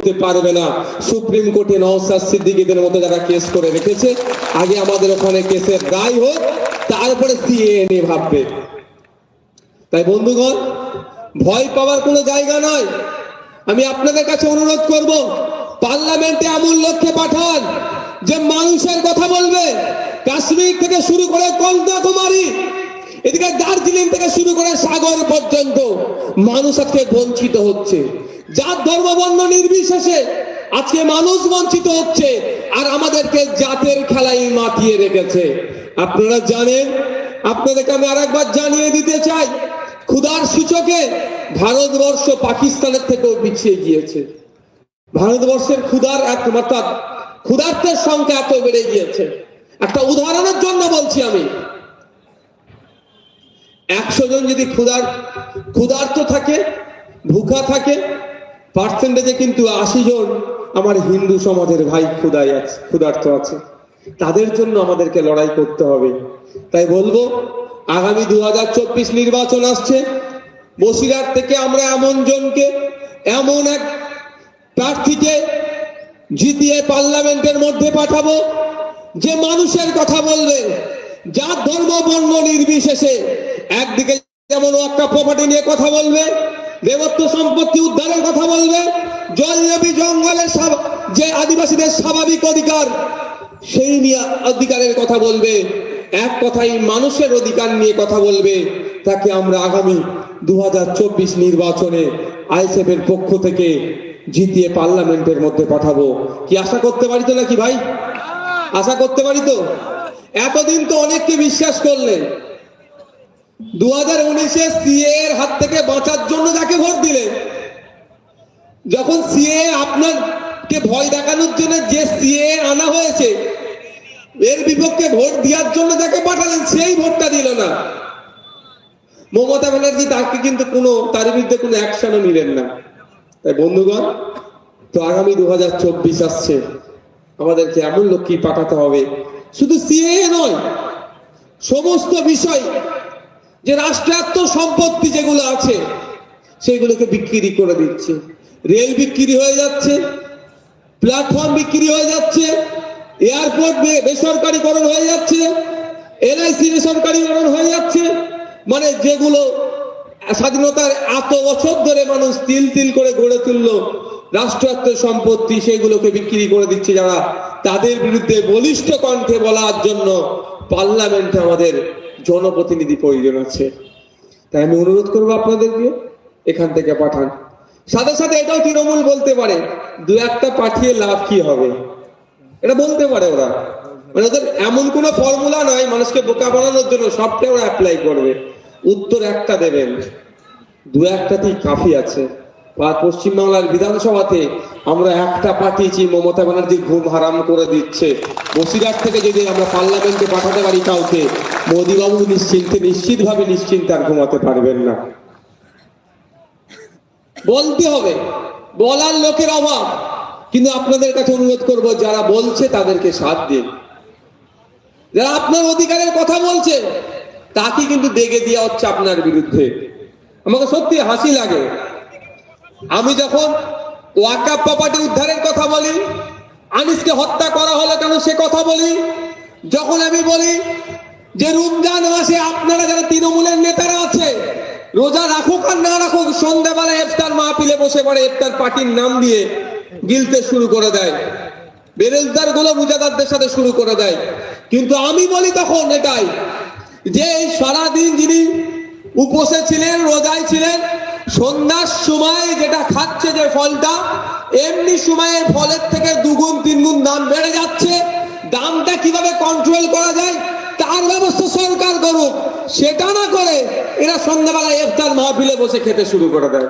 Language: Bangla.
করতে পারবে না। সুপ্রিম কোর্টে নওসাদ সিদ্দিকীদের মতো যারা কেস করে রেখেছে, আগে আমাদের ওখানে কেসের রায় হোক, তারপরে সিএ ভাববে। তাই বন্ধুগণ, ভয় পাওয়ার কোনো জায়গা নয়। আমি আপনাদের কাছে অনুরোধ করব, পার্লামেন্টে এমন লক্ষ্যে পাঠান যে মানুষের কথা বলবে। কাশ্মীর থেকে শুরু করে কন্যাকুমারী এদিকে দার্জিলিং থেকে শুরু করে সাগর পর্যন্ত মানুষ আজকে বঞ্চিত হচ্ছে। যার ধর্ম বর্ণ নির্বিশেষে আজকে মানুষ বঞ্চিত হচ্ছে আর আমাদেরকে জাতের খেলাই মাতিয়ে রেখেছে। আপনারা জানেন, আপনাদেরকে আমি আরেকবার জানিয়ে দিতে চাই, ক্ষুধার সূচকে ভারতবর্ষ পাকিস্তানের থেকেও পিছিয়ে গিয়েছে। ভারতবর্ষের ক্ষুধার এক, অর্থাৎ ক্ষুধার্তের সংখ্যা এত বেড়ে গিয়েছে। একটা উদাহরণের জন্য বলছি আমি, একশো জন যদি ক্ষুধার, ক্ষুধার্ত থাকে, ভুখা থাকে পার্সেন্টেজে কিন্তু আশি জন আমার হিন্দু সমাজের ভাই ক্ষুধায় আছে, ক্ষুধার্ত আছে। তাদের জন্য আমাদেরকে লড়াই করতে হবে। তাই বলব, আগামী দু হাজার চব্বিশ নির্বাচন আসছে। বসিরহাট থেকে আমরা এমন জনকে, এমন এক প্রার্থীকে জিতিয়ে পার্লামেন্টের মধ্যে পাঠাবো যে মানুষের কথা বলবে, যার ধর্ম বর্ণ নির্বিশেষে। একদিকে যেমন একটা প্রপার্টি নিয়ে কথা বলবে দেবত্ব সম্পত্তি উদ্ধারের কথা বলবে। জল নবী জঙ্গলের যে আদিবাসীদের স্বাভাবিক অধিকার, সেই নিয়ে অধিকারের কথা বলবে। এক কথাই মানুষের অধিকার নিয়ে কথা বলবে। তাকে আমরা আগামী দু হাজার চব্বিশ নির্বাচনে আইএসএফ এর পক্ষ থেকে জিতিয়ে পার্লামেন্টের মধ্যে পাঠাবো। কি আশা করতে পারি তো নাকি ভাই? আশা করতে পারি তো? এতদিন তো অনেককে বিশ্বাস করলেন। দু হাজার সিএ এর হাত থেকে বাঁচার জন্য যাকে ভোট দিলেন, যখন সিএ আপনাকে ভয় দেখানোর জন্য যে সিএ আনা হয়েছে, এর বিপক্ষে ভোট দেওয়ার জন্য যাকে পাঠালেন, সেই ভোটটা দিল না। মমতা ব্যানার্জি তাকে কিন্তু কোনো, তার বিরুদ্ধে কোনো অ্যাকশনও নিলেন না। তাই বন্ধুগণ, তো আগামী দু হাজার চব্বিশ আসছে। আমাদেরকে এমন লক্ষ্মী পাঠাতে হবে। শুধু সিএ নয়, সমস্ত বিষয় যে রাষ্ট্রায়ত্ত সম্পত্তি যেগুলো আছে সেগুলোকে বিক্রি করে দিচ্ছে। রেল বিক্রি হয়ে যাচ্ছে, প্ল্যাটফর্ম বিক্রি হয়ে যাচ্ছে, এয়ারপোর্ট বেসরকারীকরণ হয়ে যাচ্ছে, এলআইসি বেসরকারীকরণ হয়ে যাচ্ছে। মানে যেগুলো স্বাধীনতার এত বছর ধরে মানুষ তিল তিল করে গড়ে তুললো রাষ্ট্রায়ত্ত সম্পত্তি সেগুলোকে বিক্রি করে দিচ্ছে যারা। তাদের বিরুদ্ধে বলিষ্ঠ কণ্ঠে বলার জন্য পার্লামেন্টে আমাদের জনপ্রতিনিধি প্রয়োজন আছে। তাই আমি অনুরোধ করব আপনাদেরকে এখান থেকে পাঠান। সাথে সাথে এটাও তৃণমূল বলতে পারে, দু একটা পাঠিয়ে লাভ কি হবে? এটা বলতে পারে ওরা। মানে ওদের এমন কোন ফর্মুলা নয় মানুষকে বোকা বানানোর জন্য, সবটা ওরা অ্যাপ্লাই করবে। উত্তর একটা দেবেন। দু একটাতেই কাফি আছে। পশ্চিমবাংলার বিধানসভাতে আমরা একটা পাঠিয়েছি, মমতা ব্যানার্জি ঘুম হারাম করে দিচ্ছে। বসিরহাট থেকে যদি আমরা পার্লামেন্টে পাঠাতে পারি কাউকে মোদীবাবু নিশ্চিন্তে, নিশ্চিতভাবে নিশ্চিন্তে আর ঘুমাতে পারবেন না। বলতে হবে, বলার লোকের অভাব। কিন্তু আপনাদের কাছে অনুরোধ করব, যারা বলছে তাদেরকে সাথ দিন। যারা আপনার অধিকারের কথা বলছে, তাকে কিন্তু দেখে দেওয়া হচ্ছে আপনার বিরুদ্ধে। আমাকে সত্যি হাসি লাগে। আমি যখন ওয়াকা প্রপার্টি উদ্ধারের কথা বলি, আনিসকে হত্যা করা হলো কেন সে কথা বলি, যখন আমি বলি যে রমজান মাসে আপনারা যারা তৃণমূলের নেতারা আছে, রোজা রাখুক আর না রাখুক, সন্ধ্যাবেলা ইফতার মাহফিলে বসে পড়ে ইফতার পার্টির নাম দিয়ে গিলতে শুরু করে দেয়। বেরেজদারগুলো রোজাদারদের সাথে শুরু করে দেয়। কিন্তু আমি বলি তখন এটাই যে সারাদিন যিনি উপসে ছিলেন, রোজায় ছিলেন, সন্ধ্যার সময় যেটা খাচ্ছে যে ফলটা, এমনি সময়ে ফলের থেকে দুগুণ, তিনগুণ দাম বেড়ে যাচ্ছে। দামটা কীভাবে কন্ট্রোল করা যায়? তার ব্যবস্থা সরকার করুক, সেটা না করে এরা সন্ধ্যাবেলায় ইফতার মাহফিলে বসে খেতে শুরু করে দেয়।